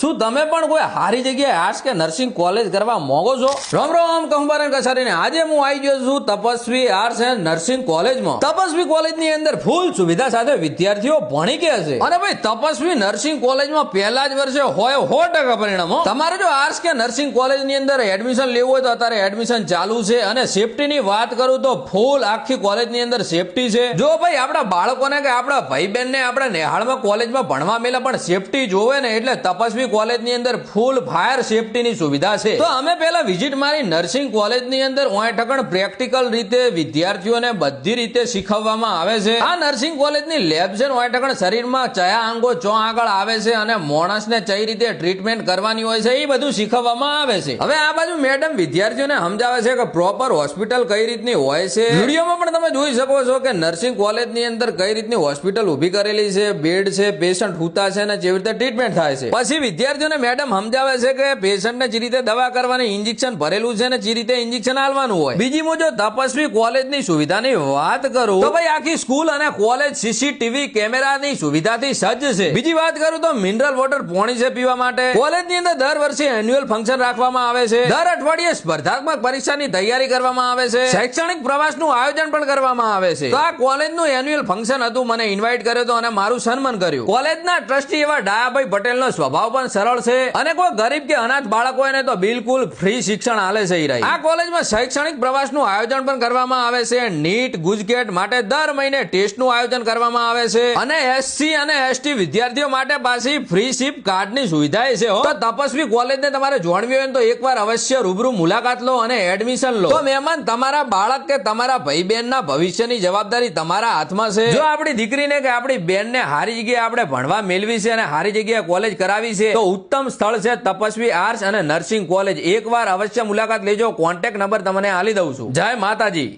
શું તમે પણ કોઈ સારી જગ્યાએ આર્ટ્સ કે નર્સિંગ કોલેજ કરવા માંગો છો? રામ રામ કહુંબારન કસારીને આજે હું આવી ગયો છું તપસ્વી આર્ટ્સ એન્ડ નર્સિંગ કોલેજમાં. તપસ્વી કોલેજની અંદર ફૂલ સુવિધા સાથે વિદ્યાર્થીઓ ભણી કે હશે અને ભાઈ, તપસ્વી નર્સિંગ કોલેજમાં પહેલા જ વર્ષે હોય સો ટકા પરિણામો. તમારે જો આર્ટ્સ કે નર્સિંગ કોલેજની અંદર એડમિશન લેવું હોય તો અત્યારે એડમિશન ચાલુ છે. અને સેફટીની વાત કરું તો ફૂલ આખી કોલેજની અંદર સેફટી છે. જો ભાઈ, આપણા બાળકોને કે આપણા ભાઈ બહેનને આપણે નેહાળમાં કોલેજમાં ભણવા મેલા પણ સેફટી જોવે ને એટલે તપસ્વી કોલેજની અંદર ફૂલ ફાયર સેફટીની સુવિધા છે. તો અમે પહેલા વિઝિટ મારી નર્સિંગ કોલેજની અંદર ઓઠકણ પ્રેક્ટિકલ રીતે વિદ્યાર્થીઓને બધી રીતે શીખવવામાં આવે છે. આ નર્સિંગ કોલેજની લેબ છે ઓઠકણ શરીરમાં ચયા અંગો ચો આગળ આવે છે અને માણસને કઈ રીતે ટ્રીટમેન્ટ કરવાની હોય છે, એ બધું શીખવવામાં આવે છે. હવે આ બાજુ મેડમ વિદ્યાર્થીઓને સમજાવે છે કે પ્રોપર હોસ્પિટલ કઈ રીતની હોય છે? વિડીયોમાં પણ તમે જોઈ શકો છો કે નર્સિંગ કોલેજની અંદર કઈ રીતની હોસ્પિટલ ઊભી કરેલી છે બેડ છે પેશન્ટ હુતા છે અને જેવી રીતે ટ્રીટમેન્ટ થાય છે. પછી વિદ્યાર્થીઓને મેડમ સમજાવે છે કે પેશન્ટને જે રીતે દવા કરવાની ઇન્જેક્શન ભરેલું છે ને જે રીતે ઇન્જેક્શન આલવાનું હોય. બીજી મુજબ, તપસ્વી કોલેજની સુવિધાની વાત કરું, તો ભાઈ આખી સ્કૂલ અને કોલેજ સીસીટીવી કેમેરાની સુવિધાથી સજ્જ છે. બીજી વાત કરું તો મિનરલ વોટર પોણી છે પીવા માટે. કોલેજની અંદર દર વર્ષે એન્યુઅલ ફંક્શન રાખવામાં આવે છે. દર અઠવાડિયે સ્પર્ધાત્મક પરીક્ષાની તૈયારી કરવામાં આવે છે. શૈક્ષણિક પ્રવાસનું આયોજન પણ કરવામાં આવે છે. તો આ કોલેજનું એન્યુઅલ ફંક્શન હતું, મને ઇન્વાઇટ કર્યો હતો અને મારું સન્માન કર્યું. કોલેજના ટ્રસ્ટી એવા ડાયાભાઈ પટેલનો સ્વભાવ પણ સરળ છે. અને કોઈ ગરીબ કે અનાથ બાળકો એને તો બિલકુલ ફ્રી શિક્ષણ આલે છે ઈરાઈ આ કોલેજમાં શૈક્ષણિક પ્રવાસનું આયોજન પણ કરવામાં આવે છે. નીટ, ગુજકેટ માટે દર મહિને ટેસ્ટનું આયોજન કરવામાં આવે છે. અને એસસી અને એસટી વિદ્યાર્થીઓ માટે પાછી ફ્રી શિપ કાર્ડની સુવિધા છે. તો તપસ્વી કોલેજને તમારે જોડવી હોય તો એકવાર અવશ્ય રૂબરૂ મુલાકાત લો અને એડમિશન લો. તો મહેમાન તમારા બાળક કે તમારા ભાઈ બહેનના ભવિષ્યની જવાબદારી તમારા હાથમાં છે. જો આપણી દીકરીને કે આપણી બેનને હારી જગ્યાએ આપણે ભણવા મેળવી છે અને હારી જગ્યાએ કોલેજ કરાવી છે તો ઉત્તમ સ્થળ છે, તપસ્વી આર્ટ્સ અને નર્સિંગ કોલેજ, એકવાર અવશ્ય મુલાકાત લેજો. કોન્ટેક્ટ નંબર તમને આલી દઉં છું. જય માતાજી.